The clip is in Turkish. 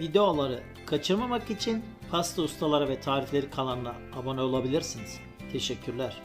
Videoları kaçırmamak için Pasta Ustaları ve Tarifleri kanalına abone olabilirsiniz. Teşekkürler.